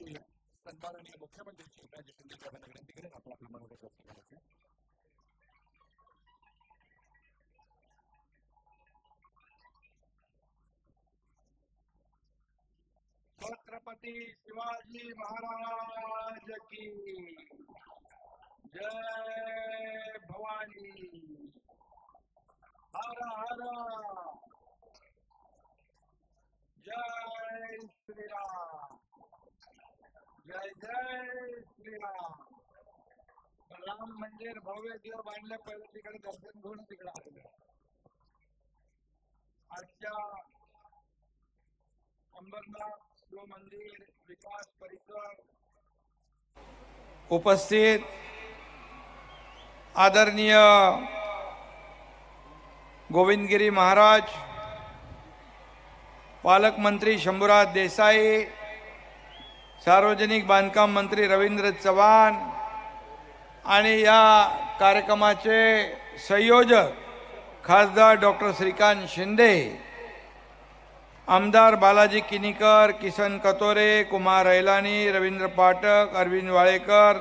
मी सन्माननीय मुख्यमंत्री श्री एकनाथजी शिंदे साहेबांना विनंती करेन आपण आपलं मनोगत व्यक्त करायचं छत्रपती शिवाजी महाराज की जय भवानी हर हर जय श्रीराम जय जय श्रीराम राम मंदिर भव्य देव बांधल्या पहिले तिकडे दर्शन घेऊन तिकडे आलेलं. आजच्या अंबरनाथ शिव मंदिर विकास परिसर. उपस्थित आदरणीय गोविंदगिरी महाराज पालकमंत्री शंभूराज देसाई सार्वजनिक बांधकाम मंत्री रवींद्र चव्हाण आणि या कार्यक्रमाचे संयोजक खासदार डॉक्टर श्रीकांत शिंदे आमदार बालाजी किनीकर किसन कतोरे कुमार ऐलानी रवींद्र पाठक अरविंद वाळेकर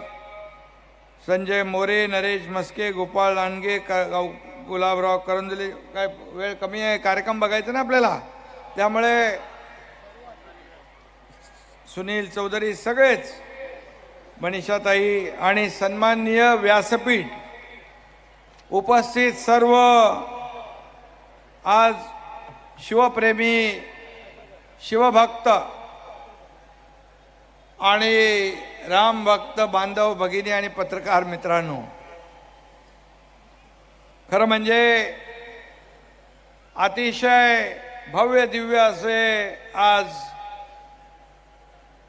संजय मोरे नरेश मस्के गोपाळ लांडगे क- गुलाबराव करंजले काय वेळ कमी आहे? कार्यक्रम बघायचा ना आपल्याला. त्यामुळे सुनील चौधरी सगळेच मनीषाताई आणि सन्माननीय व्यासपीठ उपस्थित सर्व. आज शिवप्रेमी शिवभक्त आणि रामभक्त बांधव भगिनी आणि पत्रकार मित्रांनो खरं म्हणजे अतिशय भव्य दिव्य असे आज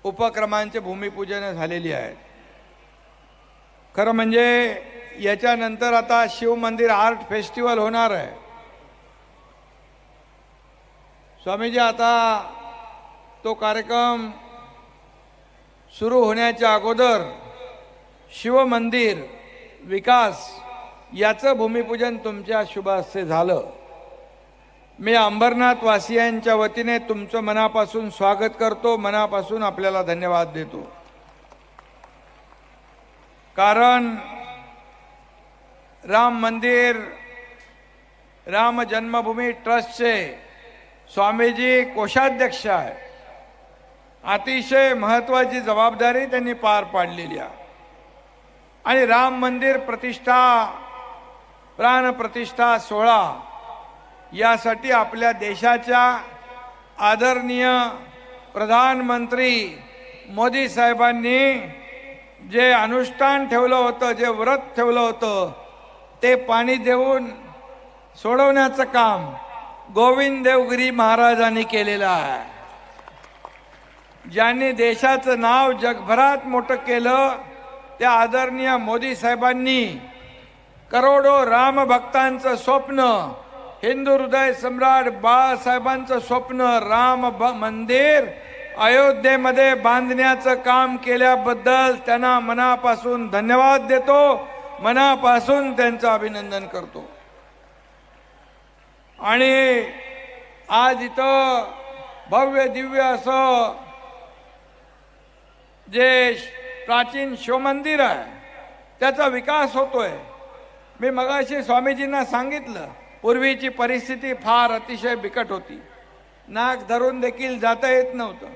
उपक्रमांचे भूमिपूजन झालेली आहेत खरं म्हणजे याच्यानंतर आता शिव मंदिर आर्ट फेस्टिवल होणार आहे. स्वामीजी आता तो कार्यक्रम सुरू होण्याच्या अगोदर शिवमंदिर विकास याचं भूमिपूजन तुमच्या शुभ हस्ते झालं. मी अंबरनाथ वासियांच्या वतीने तुमचं मनापासून स्वागत करतो मनापासून आपल्याला धन्यवाद देतो. कारण राम मंदिर राम जन्मभूमी ट्रस्टचे स्वामीजी कोषाध्यक्ष आहे अतिशय महत्वाची जबाबदारी त्यांनी पार पाडलेली आहे. आणि राम मंदिर प्रतिष्ठा प्राण प्रतिष्ठा सोहळा यासाठी आपल्या देशाच्या आदरणीय प्रधानमंत्री मोदी साहेबांनी जे अनुष्ठान ठेवलं होतं जे व्रत ठेवलं होतं ते पाणी देऊन सोडवण्याचं काम गोविंद देवगिरी महाराजांनी केलेलं आहे. ज्यांनी देशाचं नाव जगभरात मोठं केलं त्या आदरणीय मोदी साहेबांनी करोडो रामभक्तांचं स्वप्न हिंदू हृदय सम्राट बाळासाहेबांचं स्वप्न राम ब- मंदिर अयोध्येमध्ये बांधण्याचं काम केल्याबद्दल त्यांना मनापासून धन्यवाद देतो मनापासून त्यांचं अभिनंदन करतो. आणि आज इथं भव्य दिव्य असं जे प्राचीन शिवमंदिर आहे त्याचा विकास होतोय. मी मगाशी स्वामीजींना सांगितलं पूर्वीची परिस्थिती फार अतिशय बिकट होती. नाक धरून देखील जाता येत नव्हतं.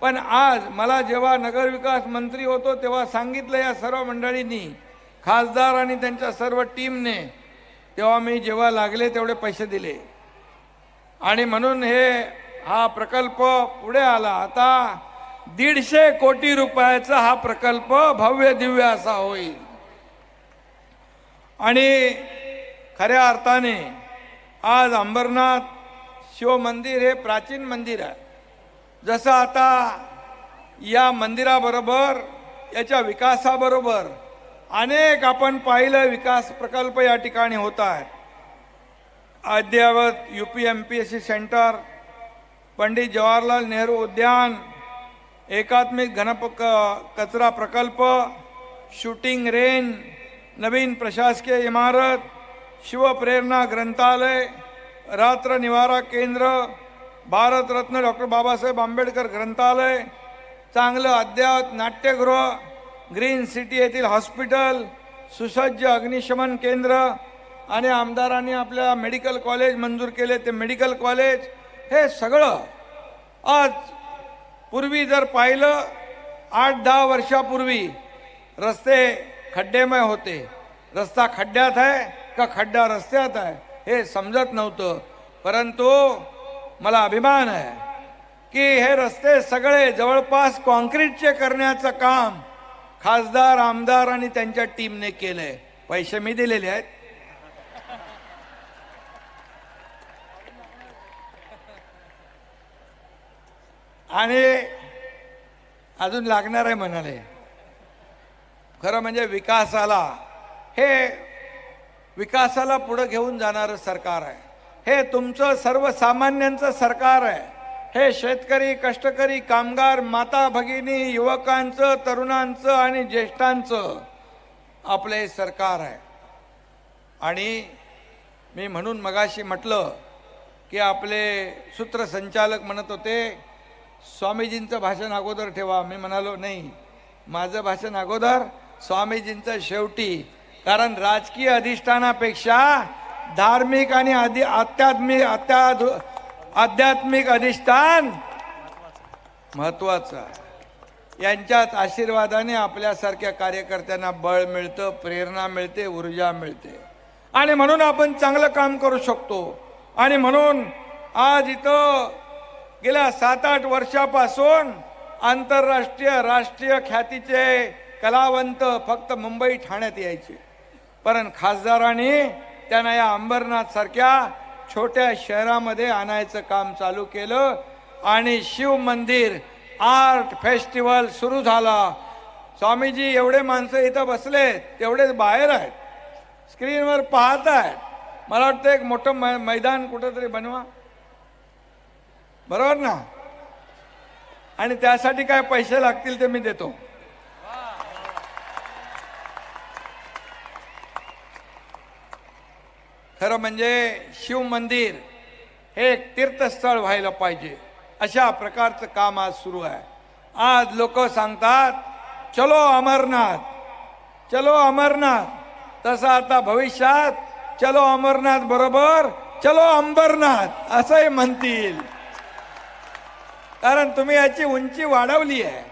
पण आज मला जेव्हा नगरविकास मंत्री होतो तेव्हा सांगितलं या सर्व मंडळींनी खासदार आणि त्यांच्या सर्व टीमने तेव्हा मी जेव्हा लागले तेवढे पैसे दिले. आणि म्हणून हे हा प्रकल्प पुढे आला. आता दीडशे कोटी रुपयाचा हा प्रकल्प भव्य दिव्य असा होईल. आणि खऱ्या अर्थाने आज अंबरनाथ शिव मंदिर हे प्राचीन मंदिर आहे. जसं आता या मंदिराबरोबर याच्या विकासाबरोबर अनेक आपण पाहिलं विकास प्रकल्प या ठिकाणी होत आहेत. अद्ययावत U P M P S C centre Pandit Jawaharlal Nehru उद्यान एकात्मिक घनप कचरा प्रकल्प शूटिंग रेंज नवीन प्रशासकीय इमारत शिवप्रेरणा ग्रंथालय रात्र निवारा केंद्र भारतरत्न डॉक्टर बाबासाहेब आंबेडकर ग्रंथालय चांगलं अद्यात नाट्यगृह ग्रीन सिटी येथील हॉस्पिटल सुसज्ज अग्निशमन केंद्र आणि आमदारांनी आपल्या मेडिकल कॉलेज मंजूर केले. ते मेडिकल कॉलेज हे सगळं आज पूर्वी जर पाहिलं आठ दहा वर्षापूर्वी रस्ते खड्डेमय होते. रस्ता खड्ड्यात आहे. का खड्डा रस्त्यात आहे हे समजत नव्हतं. परंतु मला अभिमान आहे की हे रस्ते सगळे जवळपास कॉन्क्रीटचे करण्याचं काम खासदार आमदार आणि त्यांच्या टीमने केलंय. पैसे मी दिलेले आहेत. आणि अजून लागणार आहे म्हणाले. खरं म्हणजे विकासाला हे विकासाला पुढे घेऊन जाणारं सरकार आहे. हे तुमचं सर्वसामान्यांचं सरकार आहे. हे शेतकरी कष्टकरी कामगार माता भगिनी युवकांचं तरुणांचं आणि ज्येष्ठांचं आपलं हे सरकार आहे. आणि मी म्हणून मगाशी म्हटलं की आपले सूत्रसंचालक म्हणत होते स्वामीजींचं भाषण अगोदर ठेवा. मी म्हणालो नाही. माझं भाषण अगोदर स्वामीजींचं शेवटी कारण राजकीय अधिष्ठानापेक्षा धार्मिक आणि अधि आध्यात्मिक अत्याधु आध्यात्मिक अधिष्ठान महत्वाचं आहे. यांच्याच आशीर्वादाने आपल्यासारख्या कार्यकर्त्यांना बळ मिळतं प्रेरणा मिळते ऊर्जा मिळते. आणि म्हणून आपण चांगलं काम करू शकतो. आणि म्हणून आज इथं गेल्या सात आठ वर्षापासून आंतरराष्ट्रीय राष्ट्रीय ख्यातीचे कलावंत फक्त मुंबई ठाण्यात यायचे. पण खासदारांनी त्यांना या अंबरनाथ सारख्या छोट्या शहरामध्ये आणायचं काम चालू केलं आणि शिव मंदिर आर्ट फेस्टिवल सुरू झाला. स्वामीजी एवढे माणसं इथं बसले तेवढेच बाहेर आहेत. स्क्रीनवर पाहत आहेत मला वाटतं एक मोठं मै मैदान कुठंतरी बनवा. बरोबर ना? आणि त्यासाठी काय पैसे लागतील ते मी देतो. खरं म्हणजे शिव मंदिर हे एक तीर्थस्थळ व्हायला पाहिजे. अशा प्रकारचं काम आज सुरू आहे. आज लोक सांगतात चलो अमरनाथ चलो अमरनाथ. तसं आता भविष्यात चलो अमरनाथ बरोबर चलो अंबरनाथ असंही म्हणतील. कारण तुम्ही याची उंची वाढवली आहे.